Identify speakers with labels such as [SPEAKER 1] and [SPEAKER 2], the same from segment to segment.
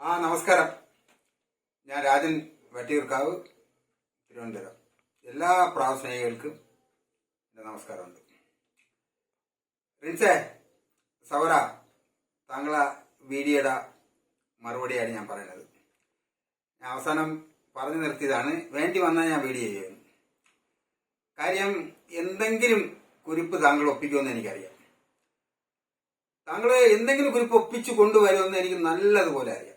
[SPEAKER 1] ആ നമസ്കാരം. ഞാൻ രാജൻ വട്ടിയൂർക്കാവ് തിരുവനന്തപുരം. എല്ലാ പ്രാവസ്നേഹികൾക്കും എന്റെ നമസ്കാരമുണ്ട്. റിൻസേ സൗര താങ്കളെ വീഡിയോയുടെ മറുപടിയാണ് ഞാൻ പറയുന്നത്. ഞാൻ അവസാനം പറഞ്ഞു നിർത്തിയതാണ് വേണ്ടി വന്നാൽ ഞാൻ വീഡിയോ ചെയ്യുന്നു. കാര്യം എന്തെങ്കിലും കുരിപ്പ് താങ്കൾ ഒപ്പിക്കുമെന്ന് എനിക്കറിയാം. താങ്കൾ എന്തെങ്കിലും കുറിപ്പ് ഒപ്പിച്ചു കൊണ്ടുവരുമെന്ന് എനിക്ക് നല്ലതുപോലെ അറിയാം.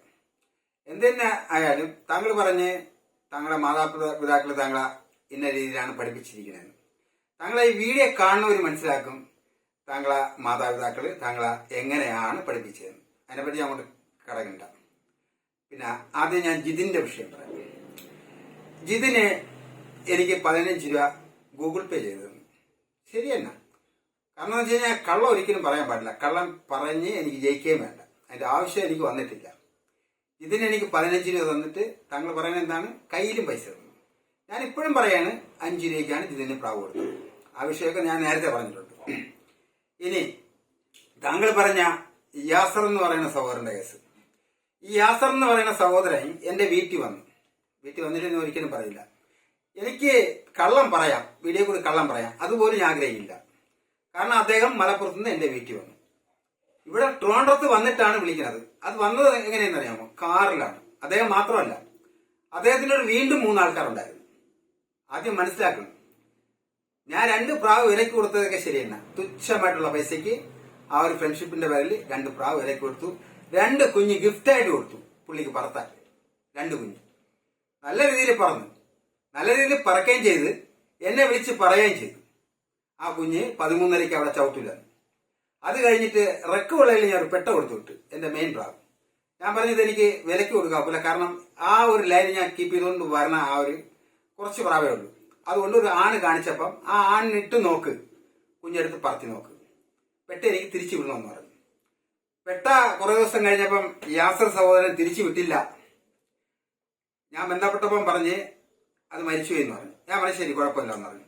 [SPEAKER 1] എന്തെന്നെ ആയാലും താങ്കൾ പറഞ്ഞ് താങ്കളുടെ മാതാപിതാക്കൾ താങ്കളെ ഇന്ന രീതിയിലാണ് പഠിപ്പിച്ചിരിക്കുന്നത്. താങ്കളെ ഈ വീഡിയോ കാണുന്നവർ മനസ്സിലാക്കും താങ്കളെ മാതാപിതാക്കൾ താങ്കളെ എങ്ങനെയാണ് പഠിപ്പിച്ചത്. അതിനെപ്പറ്റി ഞാൻ കൊണ്ട് കടകണ്ട പിന്നെ ആദ്യം ഞാൻ ജിതിന്റെ വിഷയം പറയാം. ജിതിന് എനിക്ക് പതിനഞ്ച് രൂപ ഗൂഗിൾ പേ ചെയ്തു. ശരി കാരണം എന്ന് വെച്ച് കഴിഞ്ഞാൽ കള്ളം ഒരിക്കലും പറയാൻ പാടില്ല. കള്ളം പറഞ്ഞ് എനിക്ക് ജയിക്കുകയും വേണ്ട. അതിന്റെ ആവശ്യം എനിക്ക് വന്നിട്ടില്ല. ഇതിന് എനിക്ക് പതിനഞ്ച് രൂപ തന്നിട്ട് താങ്കൾ പറയുന്നത് എന്താണ്? കയ്യിലും പൈസ തന്നു. ഞാൻ ഇപ്പോഴും പറയാണ് അഞ്ച് രൂപയ്ക്കാണ് ഇതിന് പ്രാവ് കൊടുത്തത്. ആ വിഷയമൊക്കെ ഞാൻ നേരത്തെ പറഞ്ഞിട്ടുണ്ട്. ഇനി താങ്കൾ പറഞ്ഞ യാസർ എന്ന് പറയുന്ന സഹോദരന്റെ കേസ്. ഈ യാസർ എന്ന് പറയുന്ന സഹോദരൻ എന്റെ വീട്ടിൽ വന്നു. വീട്ടിൽ വന്നിട്ട് ഒരിക്കലും പറയില്ല. എനിക്ക് കള്ളം പറയാം വീഡിയോ കൂടി കള്ളം പറയാം. അതുപോലും ഞാൻ ആഗ്രഹിക്കില്ല. കാരണം അദ്ദേഹം മലപ്പുറത്ത് നിന്ന് എന്റെ വീട്ടിൽ വന്നു. ഇവിടെ ട്രോണ്ടോത്ത് വന്നിട്ടാണ് വിളിക്കുന്നത്. അത് വന്നത് എങ്ങനെയെന്ന് അറിയാമോ? കാറിലാണ്. അദ്ദേഹം മാത്രമല്ല. അദ്ദേഹത്തിനോട് വീണ്ടും മൂന്നാൾക്കാരുണ്ടായിരുന്നു. ആദ്യം മനസ്സിലാക്കണം. ഞാൻ രണ്ട് പ്രാവ് വിലക്ക് കൊടുത്തതൊക്കെ ശരിയല്ല തുച്ഛമായിട്ടുള്ള പൈസയ്ക്ക് ആ ഒരു ഫ്രണ്ട്ഷിപ്പിന്റെ പേരിൽ രണ്ട് പ്രാവ് വിലക്ക് കൊടുത്തു. രണ്ട് കുഞ്ഞ് ഗിഫ്റ്റായിട്ട് കൊടുത്തു. പുള്ളിക്ക് പറത്താൻ. രണ്ട് കുഞ്ഞ്. നല്ല രീതിയിൽ പറന്നു നല്ല രീതിയിൽ പറക്കുകയും ചെയ്ത് എന്നെ വിളിച്ച് പറയുകയും ചെയ്തു. ആ കുഞ്ഞ് പതിമൂന്നരയ്ക്ക് അവിടെ ചവിട്ടില്ല. അത് കഴിഞ്ഞിട്ട് റെക്ക് വിളയിൽ ഞാൻ ഒരു പെട്ട കൊടുത്തു വിട്ടു എന്റെ മെയിൻ ഭാഗം ഞാൻ പറഞ്ഞത് എനിക്ക് വിലക്ക് കൊടുക്കാവില്ല കാരണം ആ ഒരു ലൈൻ ഞാൻ കീപ്പ് ചെയ്തുകൊണ്ട് വരണ ആ ഒരു കുറച്ച് പ്രാവേ ഉള്ളൂ. അതുകൊണ്ട് ഒരു ആണ് കാണിച്ചപ്പം ആ ആണിട്ട് നോക്ക് കുഞ്ഞെടുത്ത് പറത്തി നോക്ക്. പെട്ട എനിക്ക് തിരിച്ചു വിടണമെന്ന് പറഞ്ഞു. പെട്ട കുറേ ദിവസം കഴിഞ്ഞപ്പം യാസർ സഹോദരൻ തിരിച്ചു വിട്ടില്ല. ഞാൻ ബന്ധപ്പെട്ടപ്പം പറഞ്ഞ് അത് മരിച്ചു എന്ന് പറഞ്ഞു. ഞാൻ പറഞ്ഞു ശരി കുഴപ്പമില്ല എന്ന് പറഞ്ഞു.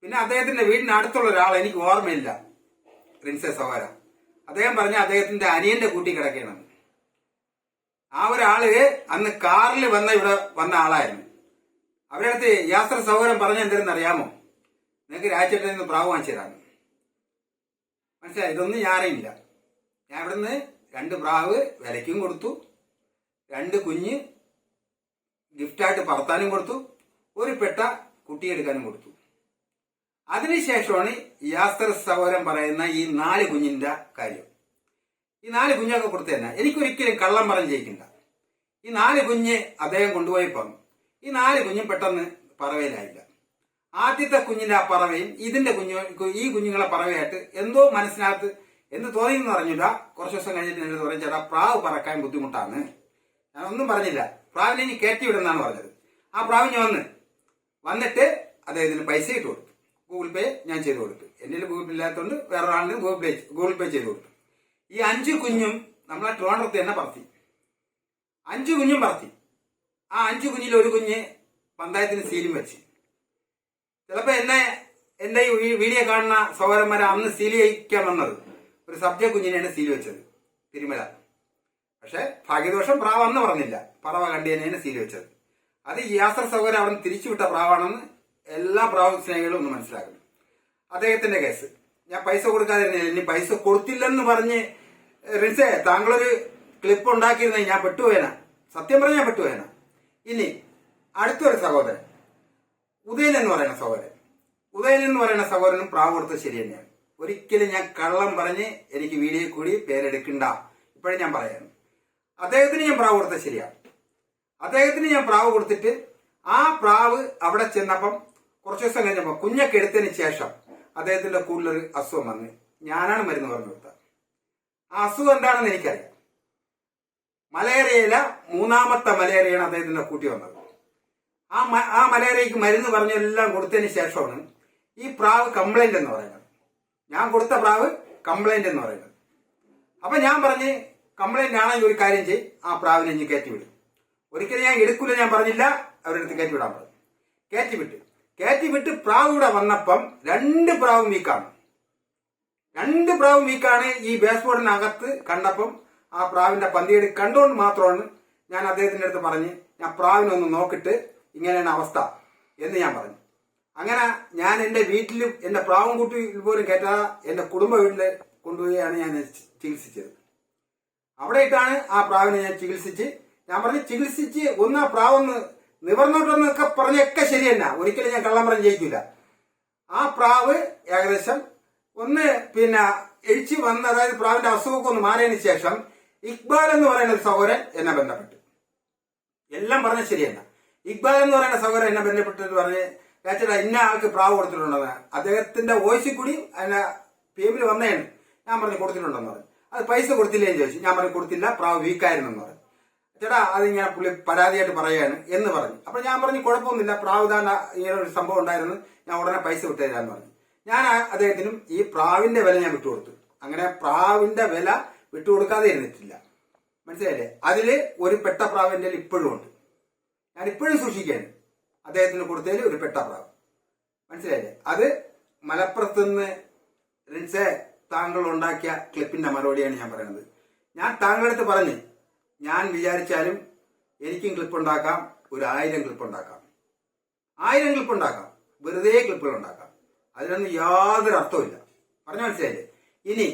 [SPEAKER 1] പിന്നെ അദ്ദേഹത്തിന്റെ വീടിനടുത്തുള്ള ഒരാൾ എനിക്ക് ഓർമ്മയില്ല. റിൻസെ സഹോര അദ്ദേഹം പറഞ്ഞ അദ്ദേഹത്തിന്റെ അനിയന്റെ കൂട്ടി കിടക്കണം ആ ഒരാൾ അന്ന് കാറിൽ വന്ന ഇവിടെ വന്ന ആളായിരുന്നു. അവരുടെ അടുത്ത് യാത്ര സൗകര്യം പറഞ്ഞ എന്തെന്ന് അറിയാമോ? നിങ്ങൾക്ക് രാജ്യത്തിൽ നിന്ന് പ്രാവ് വാങ്ങിച്ചതാണ് മനസ്സിലായി? ഇതൊന്നും അറിയില്ല ഞാൻ ഇവിടുന്ന് രണ്ട് പ്രാവ് വിലയ്ക്കും കൊടുത്തു. രണ്ട് കുഞ്ഞ് ഗിഫ്റ്റായിട്ട് പറത്താനും കൊടുത്തു. ഒരു പെട്ട കുട്ടിയെടുക്കാനും കൊടുത്തു. അതിനുശേഷമാണ് യാസ്തർ സഹോദരൻ പറയുന്ന ഈ നാല് കുഞ്ഞിന്റെ കാര്യം. ഈ നാല് കുഞ്ഞൊക്കെ കൊടുത്തു തന്നെ എനിക്കൊരിക്കലും കള്ളം പറഞ്ഞ് ജയിക്കണ്ട. ഈ നാല് കുഞ്ഞ് അദ്ദേഹം കൊണ്ടുപോയി പറഞ്ഞു. ഈ നാല് കുഞ്ഞും പെട്ടെന്ന് പറവയിലായില്ല. ആദ്യത്തെ കുഞ്ഞിന്റെ ആ പറവയും ഇതിന്റെ കുഞ്ഞു ഈ കുഞ്ഞുങ്ങളെ പറവയായിട്ട് എന്തോ മനസ്സിനകത്ത് എന്ത് തോന്നിയെന്ന് പറഞ്ഞില്ല കുറച്ച് ദിവസം കഴിഞ്ഞിട്ട് എന്നോട് ചേട്ടാ പ്രാവ് പറക്കാൻ ബുദ്ധിമുട്ടാണ്. ഞാൻ ഒന്നും പറഞ്ഞില്ല. പ്രാവിനെ ഇനി കയറ്റി വിടുന്നാണ് പറഞ്ഞത്. ആ പ്രാവിന് വന്ന്. വന്നിട്ട് അദ്ദേഹത്തിന് പൈസ ഇട്ട് കൊടുത്തു. ഗൂഗിൾ പേ ഞാൻ ചെയ്തു കൊടുത്തു. എന്നിൽ ഗൂഗിൾ പേ ഇല്ലാത്തതുകൊണ്ട് വേറെ ഗൂഗിൾ പേ ഗൂഗിൾ പേ ചെയ്തു കൊടുത്തു. ഈ അഞ്ച് കുഞ്ഞും നമ്മളെ ട്രിവാൻഡ്രത്ത് തന്നെ പറത്തി. അഞ്ച് കുഞ്ഞും പറത്തി. ആ അഞ്ച് കുഞ്ഞിൽ ഒരു കുഞ്ഞ് പഞ്ചായത്തിന് സീലും വെച്ച്. ചിലപ്പോൾ എന്നെ എന്റെ ഈ വീഡിയോ കാണുന്ന സഹോദരന്മാരെ അന്ന് സീൽ ചെയ്യിക്കാൻ വന്നത് ഒരു സബ്ജ കുഞ്ഞിനെയാണ് സീൽ വെച്ചത്. തിരുമല. പക്ഷെ ഭാഗ്യദോഷം പ്രാവെന്ന് പറഞ്ഞില്ല. പറവ കണ്ടിയനെയാണ് സീൽ വെച്ചത്. അത് യാസർ സഹോദരൻ അവിടെ നിന്ന് തിരിച്ചുവിട്ട പ്രാവാണെന്ന് എല്ലാ പ്രാവശ്യ സ്നേഹികളും ഒന്ന് മനസ്സിലാക്കണം. അദ്ദേഹത്തിന്റെ കേസ്. ഞാൻ പൈസ കൊടുക്കാതെ ഇനി പൈസ കൊടുത്തില്ലെന്ന് പറഞ്ഞ് റിൻസേ താങ്കളൊരു ക്ലിപ്പ് ഉണ്ടാക്കിയിരുന്നെങ്കിൽ ഞാൻ പെട്ടുപോയന. സത്യം പറഞ്ഞ ഞാൻ പെട്ടുപോയന. ഇനി അടുത്തൊരു സഹോദരൻ. ഉദയൻ എന്ന് പറയുന്ന സഹോദരൻ. ഉദയൻ എന്ന് പറയുന്ന സഹോദരനും പ്രാവ് കൊടുത്തത് ശരി തന്നെയാണ്. ഒരിക്കലും ഞാൻ കള്ളം പറഞ്ഞ് എനിക്ക് വീഡിയോ കൂടി പേരെടുക്കണ്ട. ഇപ്പോഴും ഞാൻ പറയാം അദ്ദേഹത്തിന് ഞാൻ പ്രാവ് കൊടുത്തത് ശരിയാണ്. അദ്ദേഹത്തിന് ഞാൻ പ്രാവ് കൊടുത്തിട്ട് ആ പ്രാവ് അവിടെ ചെന്നപ്പം കുറച്ച് ദിവസം കഴിഞ്ഞപ്പോൾ കുഞ്ഞൊക്കെ എടുത്തതിന് ശേഷം അദ്ദേഹത്തിന്റെ കൂടുതലൊരു അസുഖം വന്ന് ഞാനാണ് മരുന്ന് പറഞ്ഞു കൊടുത്തത്. ആ അസുഖം എന്താണെന്ന് എനിക്കറിയാം. മലേറിയയില മൂന്നാമത്തെ മലേറിയയാണ് അദ്ദേഹത്തിന്റെ കൂട്ടി വന്നത്. ആ ആ മലേറിയക്ക് മരുന്ന് പറഞ്ഞെല്ലാം കൊടുത്തതിന് ശേഷമാണ് ഈ പ്രാവ് കംപ്ലൈന്റ് എന്ന് പറയുന്നത്. ഞാൻ കൊടുത്ത പ്രാവ് കംപ്ലൈന്റ് എന്ന് പറയുന്നത്. അപ്പൊ ഞാൻ പറഞ്ഞ് കംപ്ലൈന്റ് ആണെങ്കിൽ ഒരു കാര്യം ചെയ്യും ആ പ്രാവിനെ ഇനി കയറ്റി വിടും ഒരിക്കലും ഞാൻ എടുക്കില്ല ഞാൻ പറഞ്ഞില്ല അവരുടെ കയറ്റി വിടാൻ പറഞ്ഞു. കയറ്റി വിട്ട് കയറ്റി വിട്ട് പ്രാവ് ഇവിടെ വന്നപ്പം രണ്ട് പ്രാവും വീക്കാണ്. രണ്ട് പ്രാവും വീക്കാണ് ഈ ബേസ് ബോർഡിനകത്ത് കണ്ടപ്പം ആ പ്രാവിന്റെ പന്തിയേട് കണ്ടുകൊണ്ട് മാത്രമാണ് ഞാൻ അദ്ദേഹത്തിന്റെ അടുത്ത് പറഞ്ഞ് ഞാൻ പ്രാവിനൊന്ന് നോക്കിട്ട് ഇങ്ങനെയാണ് അവസ്ഥ എന്ന് ഞാൻ പറഞ്ഞു. അങ്ങനെ ഞാൻ എന്റെ വീട്ടിലും എന്റെ പ്രാവും കൂട്ടി പോലും കയറ്റാതെ എന്റെ കുടുംബ വീട്ടിൽ കൊണ്ടുപോയാണ് ഞാൻ ചികിത്സിച്ചത്. അവിടെ ഇട്ടാണ് ആ പ്രാവിനെ ഞാൻ ചികിത്സിച്ച് ഞാൻ പറഞ്ഞ് ചികിത്സിച്ച് ഒന്ന് ആ പ്രാവൊന്ന് നിവർന്നോട്ടെന്നൊക്കെ പറഞ്ഞൊക്കെ ശരി തന്നെ ഒരിക്കലും ഞാൻ കള്ളം പറഞ്ഞ് ജയിക്കില്ല ആ പ്രാവ് ഏകദേശം ഒന്ന് പിന്നെ എഴിച്ച് വന്ന അതായത് പ്രാവിന്റെ അസുഖമൊക്കെ ഒന്ന് മാറിയതിനു ശേഷം ഇക്ബാൽ എന്ന് പറയുന്ന സഹോദരൻ എന്നെ ബന്ധപ്പെട്ടു. എല്ലാം പറഞ്ഞ ശരിയല്ല. ഇക്ബാൽ എന്ന് പറയുന്ന സഹോദരൻ എന്നെ എന്ന് പറഞ്ഞ് ചേട്ടാ ഇന്ന ആൾക്ക് പ്രാവ് കൊടുത്തിട്ടുണ്ടെന്ന് അദ്ദേഹത്തിന്റെ വോയിസിൽ കൂടി അതിന്റെ പേമിൽ വന്നതാണ് ഞാൻ പറഞ്ഞു കൊടുത്തിട്ടുണ്ടെന്ന് പറഞ്ഞു അത് പൈസ കൊടുത്തില്ലേ? എന്ന് ചോദിച്ചു. ഞാൻ പറഞ്ഞു കൊടുത്തില്ല. പ്രാവ് വീക്കായിരുന്നു എന്ന് പറഞ്ഞു ചേട്ടാ അത് ഞാൻ പുള്ളി പരാതിയായിട്ട് പറയാണ് എന്ന് പറഞ്ഞു. അപ്പൊ ഞാൻ പറഞ്ഞു കുഴപ്പമൊന്നുമില്ല. പ്രാവ് താൻ ഇങ്ങനെ ഒരു സംഭവം ഉണ്ടായിരുന്നു. ഞാൻ ഉടനെ പൈസ വിട്ടുതരാന്ന് പറഞ്ഞു. ഞാൻ അദ്ദേഹത്തിനും ഈ പ്രാവിന്റെ വില ഞാൻ വിട്ടുകൊടുത്തു. അങ്ങനെ പ്രാവിന്റെ വില വിട്ടുകൊടുക്കാതെ ഇരുന്നിട്ടില്ല. മനസ്സിലായില്ലേ? അതിൽ ഒരു പെട്ട പ്രാവിന്റെ ഇപ്പോഴും ഉണ്ട്. ഞാൻ ഇപ്പോഴും സൂക്ഷിക്കുകയാണ്. അദ്ദേഹത്തിന് കൊടുത്തതിൽ ഒരു പെട്ട പ്രാവ്. മനസ്സിലായില്ലേ? അത് മലപ്പുറത്ത് നിന്ന് റിൻസെ താങ്കൾ ഉണ്ടാക്കിയ ക്ലിപ്പിന്റെ മറുപടിയാണ് ഞാൻ പറയുന്നത്. ഞാൻ താങ്കളുടെ അടുത്ത് പറഞ്ഞു ഞാൻ വിചാരിച്ചാലും എനിക്കും ക്ലിപ്പ് ഉണ്ടാക്കാം ഒരു ആയിരം ക്ലിപ്പ് ഉണ്ടാക്കാം ആയിരം ക്ലിപ്പ് ഉണ്ടാക്കാം വെറുതെ ക്ലിപ്പുകൾ ഉണ്ടാക്കാം അതിനൊന്നും യാതൊരു അർത്ഥമില്ല പറഞ്ഞു മനസ്സിലായില്ലേ? ഇനി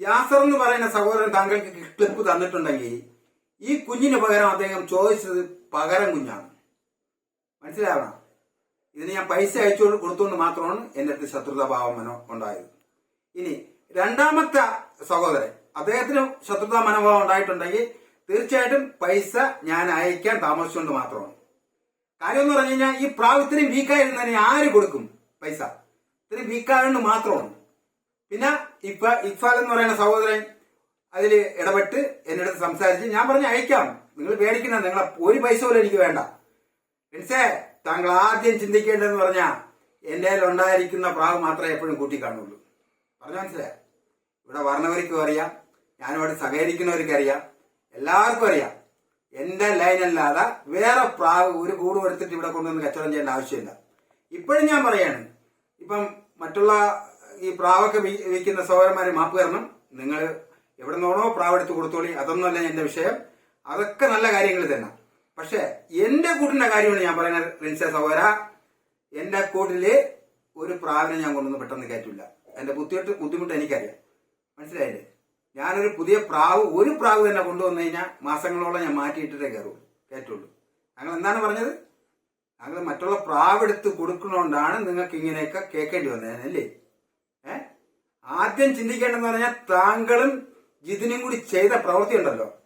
[SPEAKER 1] യാസർ എന്ന് പറയുന്ന സഹോദരൻ താങ്കൾക്ക് ക്ലിപ്പ് തന്നിട്ടുണ്ടെങ്കിൽ ഈ കുഞ്ഞിന് പകരം അദ്ദേഹം ചോദിച്ചത് പകരം കുഞ്ഞാണ്. മനസ്സിലാവണം ഇതിന് ഞാൻ പൈസ അയച്ചു കൊടുത്തുകൊണ്ട് മാത്രമാണ് എന്റെ അടുത്ത് ശത്രുതാഭാവം ഉണ്ടായത്. ഇനി രണ്ടാമത്തെ സഹോദരൻ അദ്ദേഹത്തിന് ശത്രുതാ മനോഭാവം ഉണ്ടായിട്ടുണ്ടെങ്കിൽ തീർച്ചയായിട്ടും പൈസ ഞാൻ അയക്കാൻ താമസിച്ചുകൊണ്ട് മാത്രമാണ്. കാര്യം എന്ന് പറഞ്ഞു കഴിഞ്ഞാൽ ഈ പ്രാവ് ഇത്രയും വീക്കായിരുന്നതിന് ആര് കൊടുക്കും പൈസ? ഇത്രയും വീക്കായതുകൊണ്ട് മാത്രമാണ്. പിന്നെ ഇപ്പ ഇഫാൽ എന്ന് പറയുന്ന സഹോദരൻ അതിൽ ഇടപെട്ട് എന്റെ അടുത്ത് സംസാരിച്ച് ഞാൻ പറഞ്ഞു അയക്കാം. നിങ്ങൾ പേടിക്കുന്ന നിങ്ങളെ ഒരു പൈസ പോലും എനിക്ക് വേണ്ട. മിൻസേ താങ്കൾ ആദ്യം ചിന്തിക്കേണ്ടതെന്ന് പറഞ്ഞാൽ എന്റെ ഉണ്ടായിരിക്കുന്ന പ്രാവ് മാത്രമേ എപ്പോഴും കൂട്ടി കാണുള്ളൂ പറഞ്ഞു മനസ്സിലായ? ഇവിടെ വർണവർക്കും അറിയാം ഞാനിവിടെ സഹകരിക്കുന്നവർക്ക് അറിയാം എല്ലാവർക്കും അറിയാം. എന്റെ ലൈൻ അല്ലാതെ വേറെ പ്രാവ് ഒരു കൂട് എടുത്തിട്ട് ഇവിടെ കൊണ്ടുവന്ന് കച്ചവടം ചെയ്യേണ്ട ആവശ്യമില്ല. ഇപ്പോഴും ഞാൻ പറയാണ് ഇപ്പം മറ്റുള്ള ഈ പ്രാവൊക്കെ വിൽക്കുന്ന സഹോദരന്മാരെ മാപ്പ് തരണം. നിങ്ങൾ എവിടെ നിന്നാണോ പ്രാവ് എടുത്ത് കൊടുത്തോളി അതൊന്നുമല്ല എന്റെ വിഷയം. അതൊക്കെ നല്ല കാര്യങ്ങൾ തന്നെ. പക്ഷെ എന്റെ കൂട്ടിന്റെ കാര്യമാണ് ഞാൻ പറയുന്നത് റിൻസ സഹോദര. എന്റെ കൂട്ടിൽ ഒരു പ്രാവിനെ ഞാൻ കൊണ്ടുവന്ന് പെട്ടെന്ന് കയറ്റില്ല. എന്റെ ബുദ്ധിമുട്ട് ബുദ്ധിമുട്ട് എനിക്കറിയാം. മനസ്സിലായില്ലേ? ഞാനൊരു പുതിയ പ്രാവ് ഒരു പ്രാവ് തന്നെ കൊണ്ടുവന്നു കഴിഞ്ഞാൽ മാസങ്ങളോളം ഞാൻ മാറ്റിയിട്ടേ കയറുള്ളൂ കയറ്റുള്ളൂ. ഞങ്ങൾ എന്താണ് പറഞ്ഞത്? ഞങ്ങൾ മറ്റുള്ള പ്രാവ് എടുത്ത് കൊടുക്കുന്നതുകൊണ്ടാണ് നിങ്ങൾക്ക് ഇങ്ങനെയൊക്കെ കേൾക്കേണ്ടി വന്നത് അല്ലേ? ഏ? ആദ്യം ചിന്തിക്കേണ്ടതെന്ന് പറഞ്ഞാൽ താങ്കളും ജിതിനും കൂടി ചെയ്ത പ്രവൃത്തി ഉണ്ടല്ലോ.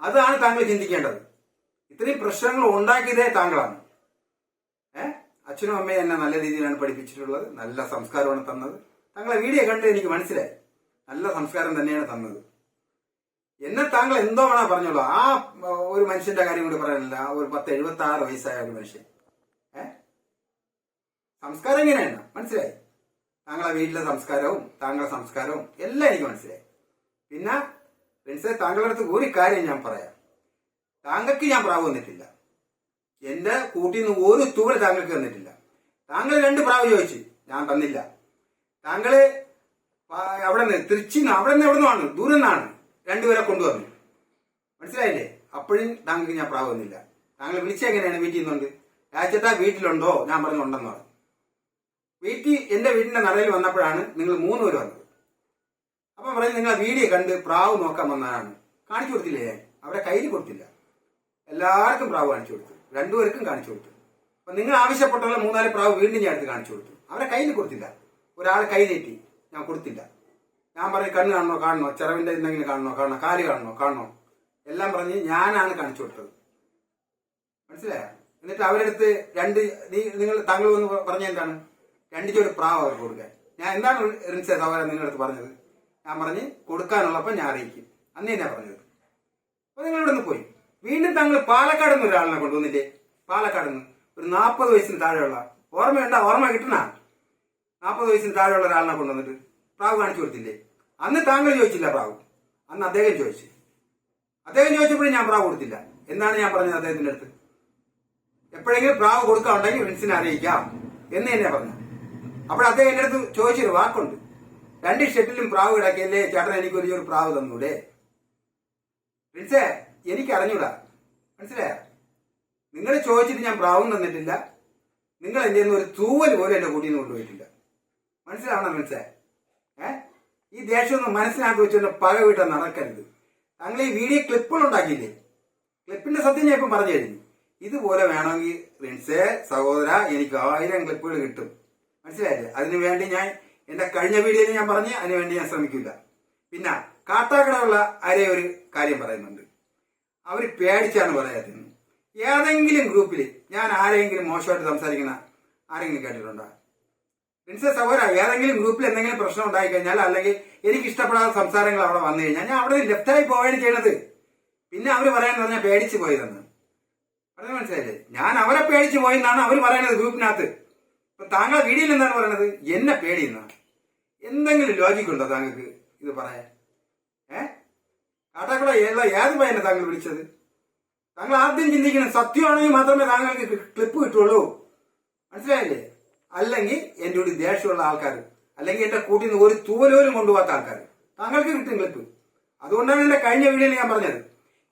[SPEAKER 1] അതാണ് താങ്കൾ ചിന്തിക്കേണ്ടത്. ഇത്രയും പ്രശ്നങ്ങൾ ഉണ്ടാക്കിയതേ താങ്കളാണ്. ഏ? അച്ഛനും അമ്മയും എന്നെ നല്ല രീതിയിലാണ് പഠിപ്പിച്ചിട്ടുള്ളത് നല്ല സംസ്കാരമാണ് തന്നത്. താങ്കളെ വീഡിയോ കണ്ട് എനിക്ക് മനസ്സിലായി. നല്ല സംസ്കാരം തന്നെയാണ് തന്നത്. എന്നെ താങ്കൾ എന്തോ വേണോ പറഞ്ഞോളൂ. ആ ഒരു മനുഷ്യന്റെ കാര്യം കൂടി പറയാനില്ല. ഒരു പത്ത് എഴുപത്തി ആറ് വയസ്സായ ഒരു മനുഷ്യൻ. ഏ? സംസ്കാരം എങ്ങനെയാണ് മനസ്സിലായി? താങ്കളെ വീട്ടിലെ സംസ്കാരവും താങ്കളുടെ സംസ്കാരവും എല്ലാം എനിക്ക് മനസ്സിലായി. പിന്നെ പ്രിൻസെ താങ്കളുടെ അടുത്ത് ഒരു കാര്യം ഞാൻ പറയാം. താങ്കൾക്ക് ഞാൻ പ്രാവ് വന്നിട്ടില്ല. എന്റെ കൂട്ടിൽ നിന്ന് ഒരു തൂവൽ താങ്കൾക്ക് തന്നിട്ടില്ല. താങ്കൾ രണ്ട് പ്രാവ് ചോദിച്ചു. ഞാൻ തന്നില്ല. താങ്കൾ അവിടെ നിന്ന് തിരിച്ചിന്ന് അവിടെ നിന്ന് എവിടെ നിന്നാണ് ദൂരെ നിന്നാണ്. രണ്ടുപേരെ കൊണ്ടുവന്നു. മനസ്സിലായില്ലേ? അപ്പോഴും താങ്കൾക്ക് ഞാൻ പ്രാവുന്നില്ല. താങ്കൾ വിളിച്ച എങ്ങനെയാണ് വീട്ടിൽ നിന്നുണ്ട് രാജ്യത്താ വീട്ടിലുണ്ടോ? ഞാൻ പറഞ്ഞു ഉണ്ടെന്ന് പറഞ്ഞു. വീട്ടിൽ എന്റെ വീടിന്റെ നടയിൽ വന്നപ്പോഴാണ് നിങ്ങൾ മൂന്ന് പേര് വന്നത്. അപ്പം പറഞ്ഞു നിങ്ങൾ വീഡിയോ കണ്ട് പ്രാവ് നോക്കാൻ വന്നതാണ് കാണിച്ചു കൊടുത്തില്ലേ ഞാൻ? അവരെ കയ്യിൽ കൊടുത്തില്ല. എല്ലാവർക്കും പ്രാവ് കാണിച്ചു കൊടുത്തു. രണ്ടുപേർക്കും കാണിച്ചു കൊടുത്തു. അപ്പൊ നിങ്ങൾ ആവശ്യപ്പെട്ടുള്ള മൂന്നാൽ പ്രാവ് വീണ്ടും ഞാൻ എടുത്ത് കാണിച്ചു കൊടുത്തു. അവരെ കയ്യിൽ കൊടുത്തില്ല. ഒരാൾ കൈ നീട്ടി. ഞാൻ കൊടുത്തില്ല. ഞാൻ പറയും കണ്ണ് കാണണോ? കാണണോ? ചിറവിന്റെ എന്തെങ്കിലും കാണണോ? കാണണോ? കാൽ കാണണോ? കാണണോ? എല്ലാം പറഞ്ഞ് ഞാനാണ് കാണിച്ചു കൊടുത്തത്. മനസ്സിലായോ? എന്നിട്ട് അവരെടുത്ത് രണ്ട് നീ നിങ്ങൾ താങ്കൾ വന്ന് പറഞ്ഞ എന്താണ്? രണ്ട് ജോലി പ്രാവ് അവർക്ക് കൊടുക്കാൻ. ഞാൻ എന്താണ് റിൻസെ സഹോദരൻ നിങ്ങളടുത്ത് പറഞ്ഞത്? ഞാൻ പറഞ്ഞ് കൊടുക്കാനുള്ളപ്പോൾ ഞാൻ അറിയിക്കും. അന്ന് തന്നെ പറഞ്ഞത്. അപ്പൊ നിങ്ങൾ ഇവിടെ നിന്ന് പോയി. വീണ്ടും താങ്കൾ പാലക്കാട് നിന്ന് ഒരാളിനെ കൊണ്ടുവന്നില്ലേ? പാലക്കാട് നിന്ന്. ഒരു നാൽപ്പത് വയസ്സിന് താഴെയുള്ള. ഓർമ്മയുണ്ടോ? ഓർമ്മ കിട്ടണ നാൽപ്പത് വയസ്സിന് താഴെയുള്ള ഒരാളിനെ കൊണ്ടുവന്നിട്ട് പ്രാവ് കാണിച്ചു കൊടുത്തില്ലേ? അന്ന് താങ്കൾ ചോദിച്ചില്ല പ്രാവ്. അന്ന് അദ്ദേഹം ചോദിച്ചു. അദ്ദേഹം ചോദിച്ചപ്പോഴും ഞാൻ പ്രാവ് കൊടുത്തില്ല. എന്നാണ് ഞാൻ പറഞ്ഞത് അദ്ദേഹത്തിന്റെ അടുത്ത്? എപ്പോഴെങ്കിലും പ്രാവ് കൊടുക്കാണ്ടെങ്കിൽ ഫ്രണ്ട്സിനെ അറിയിക്കാം എന്ന് തന്നെ പറഞ്ഞു അപ്പോൾ അദ്ദേഹം എന്റെ അടുത്ത് ചോദിച്ചൊരു വാക്കുണ്ട്. രണ്ട് ഷെട്ടിലും പ്രാവ് കിടക്കിയല്ലേ? ചേട്ടൻ എനിക്ക് ഒരു ഒരു പ്രാവ് തന്നൂടെ? പ്രിൻസേ എനിക്ക് അറിഞ്ഞൂടാ. മനസ്സിലായ? നിങ്ങൾ ചോദിച്ചിട്ട് ഞാൻ പ്രാവും തന്നിട്ടില്ല. നിങ്ങൾ എന്റെ ഒരു തൂവൽ പോലും എന്റെ കൂട്ടിൽ നിന്ന് കൊണ്ടുപോയിട്ടില്ല. മനസ്സിലാവണം മനസ്സേ? ഏ? ഈ ദേഷ്യമൊന്നും മനസ്സിലാക്കി വെച്ചുകൊണ്ട് പക വീട്ടാൻ നടക്കരുത്. താങ്കൾ ഈ വീഡിയോ ക്ലിപ്പുകൾ ഉണ്ടാക്കിയില്ലേ? ക്ലിപ്പിന്റെ സത്യം ഞാൻ ഇപ്പം പറഞ്ഞു കഴിഞ്ഞു ഇതുപോലെ വേണമെങ്കിൽ റിൻസേ സഹോദര എനിക്ക് ആയിരം ക്ലിപ്പുകൾ കിട്ടും. മനസ്സിലായില്ലേ? അതിനു വേണ്ടി ഞാൻ എന്റെ കഴിഞ്ഞ വീഡിയോയിൽ ഞാൻ പറഞ്ഞ് അതിനുവേണ്ടി ഞാൻ ശ്രമിക്കില്ല. പിന്നെ കാട്ടാക്കടയുള്ള ആരെ ഒരു കാര്യം പറയുന്നുണ്ട്. അവർ പേടിച്ചാണ് പറയാത്തത് ഏതെങ്കിലും ഗ്രൂപ്പിൽ ഞാൻ ആരെങ്കിലും മോശമായിട്ട് സംസാരിക്കുന്ന ആരെങ്കിലും കേട്ടിട്ടുണ്ടോ? പ്രിൻസസ് സഹോദര ഏതെങ്കിലും ഗ്രൂപ്പിൽ എന്തെങ്കിലും പ്രശ്നം ഉണ്ടായി കഴിഞ്ഞാൽ അല്ലെങ്കിൽ എനിക്ക് ഇഷ്ടപ്പെടാത്ത സംസാരങ്ങൾ അവിടെ വന്നു കഴിഞ്ഞാൽ ഞാൻ അവിടെ ലെഫ്റ്റായി പോവുകയാണ് ചെയ്യണത്. പിന്നെ അവർ പറയാന്ന് പറഞ്ഞാൽ പേടിച്ചു പോയതെന്ന് പറഞ്ഞത് മനസ്സിലായില്ലേ? ഞാൻ അവരെ പേടിച്ച് പോയെന്നാണ് അവർ പറയുന്നത് ഗ്രൂപ്പിനകത്ത്. ഇപ്പൊ താങ്കൾ വീഡിയോയിൽ എന്താണ് പറയുന്നത് എന്നെ പേടിയെന്നാണ് എന്തെങ്കിലും ലോജിക് ഉണ്ടോ താങ്കൾക്ക് ഇത് പറയാൻ? ഏ? കാട്ടാക്കുട ഏതാ ഏത് പയ്യനെ താങ്കൾ വിളിച്ചത്? താങ്കൾ ആദ്യം ചിന്തിക്കണം സത്യമാണെങ്കിൽ മാത്രമേ താങ്കൾക്ക് ക്ലിപ്പ് കിട്ടുള്ളൂ. മനസ്സിലായില്ലേ? അല്ലെങ്കിൽ എന്റെ കൂടി ദേഷ്യമുള്ള ആൾക്കാർ അല്ലെങ്കിൽ എന്റെ കൂട്ടിൽ നിന്ന് ഒരു തൂവലോലും കൊണ്ടുപോകാത്ത ആൾക്കാർ. താങ്കൾക്ക് കിട്ടും ക്ലിപ്പ്. അതുകൊണ്ടാണ് എന്റെ കഴിഞ്ഞ വീഡിയോയിൽ ഞാൻ പറഞ്ഞത്.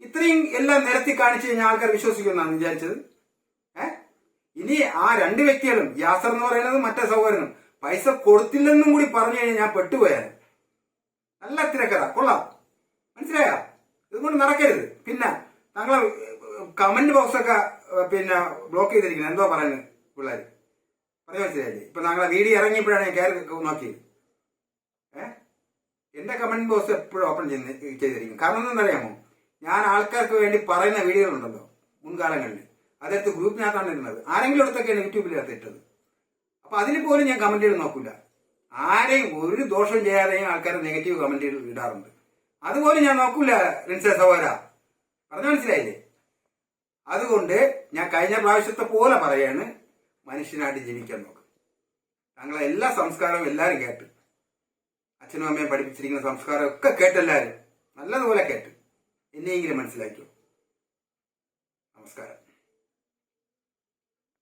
[SPEAKER 1] ഇത്രയും എല്ലാം നിരത്തി കാണിച്ചു കഴിഞ്ഞാൽ ആൾക്കാർ വിശ്വസിക്കുമെന്നാണ് വിചാരിച്ചത്. ഏ? ഇനി ആ രണ്ട് വ്യക്തികളും യാസർ എന്ന് പറയുന്നത് മറ്റേ സഹോദരനും പൈസ കൊടുത്തില്ലെന്നും കൂടി പറഞ്ഞു കഴിഞ്ഞാൽ ഞാൻ പെട്ടുപോയാൽ. നല്ല തിരക്കഥ. കൊള്ളാം. മനസ്സിലായ? ഇതുകൊണ്ട് നടക്കരുത്. പിന്നെ താങ്കളെ കമന്റ് ബോക്സ് ഒക്കെ പിന്നെ ബ്ലോക്ക് ചെയ്തിരിക്കുന്നത് എന്തോ പറയുന്നത് പിള്ളേർ പറഞ്ഞു ഇപ്പൊ താങ്കളെ വീഡിയോ ഇറങ്ങിയപ്പോഴാണ് ഞാൻ നോക്കിയത്. എന്റെ കമന്റ് ബോക്സ് എപ്പോഴും ഓപ്പൺ ചെയ്തിരിക്കും. കാരണം എന്താണെന്നറിയാമോ ഞാൻ ആൾക്കാർക്ക് വേണ്ടി പറയുന്ന വീഡിയോ ഉണ്ടല്ലോ മുൻകാലങ്ങളിൽ. അതെടുത്ത് ഗ്രൂപ്പിനകത്താണ് ഇടുന്നത്. ആരെങ്കിലും അടുത്തൊക്കെയാണ് യൂട്യൂബിനകത്ത് ഇട്ടത് അപ്പൊ അതിന് പോലും ഞാൻ കമന്റ് കമന്റുകൾ നോക്കൂല. ആരെയും ഒരു ദോഷം ചെയ്യാതെയും ആൾക്കാർ നെഗറ്റീവ് കമന്റുകൾ ഇടാറുണ്ട്. അതുപോലെ ഞാൻ നോക്കൂല റിൻസ സഹോര പറഞ്ഞു മനസ്സിലായില്ലേ? അതുകൊണ്ട് ഞാൻ കഴിഞ്ഞ പ്രാവശ്യത്തെ പോലെ പറയാണ്. മനുഷ്യനായിട്ട് ജീവിക്കാൻ നോക്ക്. താങ്കളെ എല്ലാ സംസ്കാരവും എല്ലാവരും കേട്ട്. അച്ഛനും അമ്മയും പഠിപ്പിച്ചിരിക്കുന്ന സംസ്കാരം ഒക്കെ കേട്ടെല്ലാവരും നല്ലതുപോലെ കേട്ട്. എന്നെയെങ്കിലും മനസ്സിലാക്കിയോ നമസ്കാരം.